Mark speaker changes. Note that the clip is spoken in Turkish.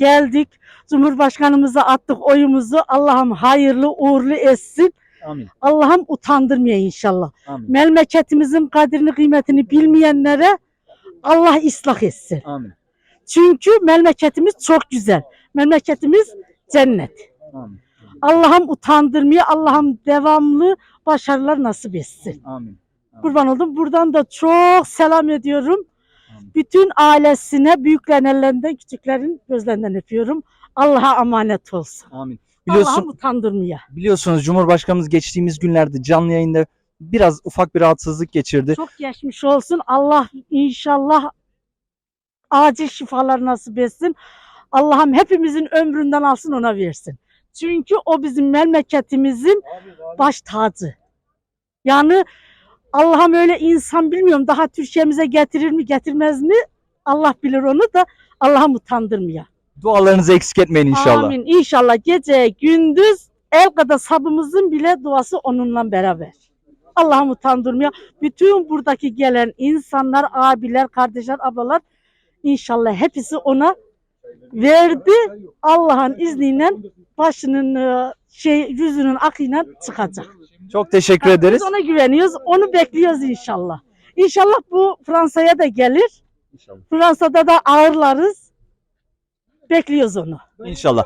Speaker 1: geldik. Cumhurbaşkanımıza attık oyumuzu. Allah'ım hayırlı uğurlu etsin.
Speaker 2: Amin.
Speaker 1: Allah'ım utandırmıyor inşallah.
Speaker 2: Amin.
Speaker 1: Memleketimizin kadrini kıymetini bilmeyenlere Allah ıslah etsin.
Speaker 2: Amin.
Speaker 1: Çünkü memleketimiz çok güzel. Memleketimiz cennet.
Speaker 2: Amin.
Speaker 1: Allah'ım utandırmıyor. Allah'ım devamlı başarılar nasip etsin.
Speaker 2: Amin.
Speaker 1: Kurban oldum. Buradan da çok selam ediyorum. Bütün ailesine, büyüklerin ellerinden, küçüklerin gözlerinden öpüyorum. Allah'a emanet olsun.
Speaker 2: Amin.
Speaker 1: Allah'ım
Speaker 2: Biliyorsun,
Speaker 1: utandırmıyor.
Speaker 2: biliyorsunuz Cumhurbaşkanımız geçtiğimiz günlerde canlı yayında biraz ufak bir rahatsızlık geçirdi.
Speaker 1: Çok geçmiş olsun. Allah inşallah acil şifalar nasip etsin. Allah'ım hepimizin ömründen alsın ona versin. Çünkü o bizim memleketimizin baş tacı. Yani Allah'ım öyle insan bilmiyorum daha Türkiye'mize getirir mi getirmez mi Allah bilir onu da Allah'ım utandırmıyor.
Speaker 2: Dualarınızı eksik etmeyin inşallah.
Speaker 1: Amin. İnşallah gece gündüz el kadar sabımızın bile duası onunla beraber. Allah'ım utandırmıyor. Bütün buradaki gelen insanlar, abiler, kardeşler, ablalar inşallah hepsi ona verdi. Allah'ın izniyle başının e, şey yüzünün akıyla çıkacak.
Speaker 2: Çok teşekkür ederiz.
Speaker 1: Biz ona güveniyoruz. Onu bekliyoruz inşallah. İnşallah bu Fransa'ya da gelir.
Speaker 2: İnşallah.
Speaker 1: Fransa'da da ağırlarız. Bekliyoruz onu.
Speaker 2: İnşallah.